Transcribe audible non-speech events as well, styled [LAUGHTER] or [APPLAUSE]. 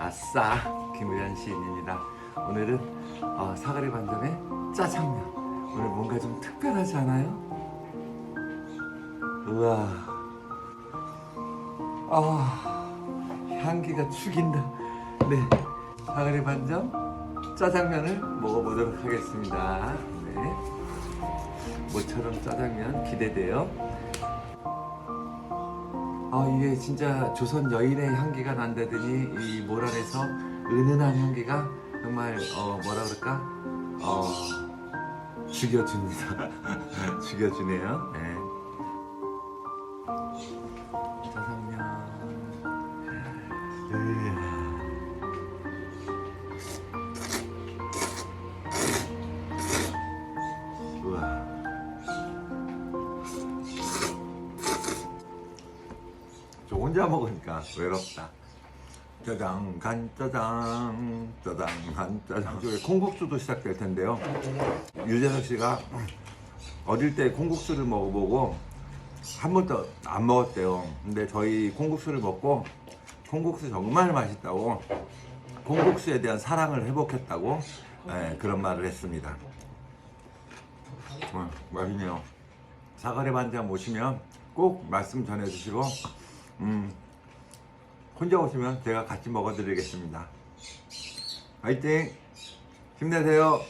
아싸 김우현 시인입니다. 오늘은 어, 사거리 반점의 짜장면. 오늘 뭔가 좀 특별하지 않아요? 우와. 아 향기가 죽인다. 네 사거리 반점 짜장면을 먹어보도록 하겠습니다. 네. 모처럼 짜장면 기대돼요. 아 이게 진짜 조선 여인의 향기가 난다더니 이 모란에서 은은한 향기가 정말 어 뭐라 그럴까? 어 죽여줍니다. [LAUGHS] 죽여주네요. 네. 짜장면 저 혼자 먹으니까 외롭다. 짜장 간 짜장 짜장 간 짜장 이제 콩국수도 시작될 텐데요. 유재석 씨가 어릴 때 콩국수를 먹어보고 한 번도 안 먹었대요. 근데 저희 콩국수를 먹고 콩국수 정말 맛있다고 콩국수에 대한 사랑을 회복했다고 예, 그런 말을 했습니다. 어, 맛있네요. 사거리 반장 오시면 꼭 말씀 전해주시고 음, 혼자 오시면 제가 같이 먹어드리겠습니다. 화이팅! 힘내세요.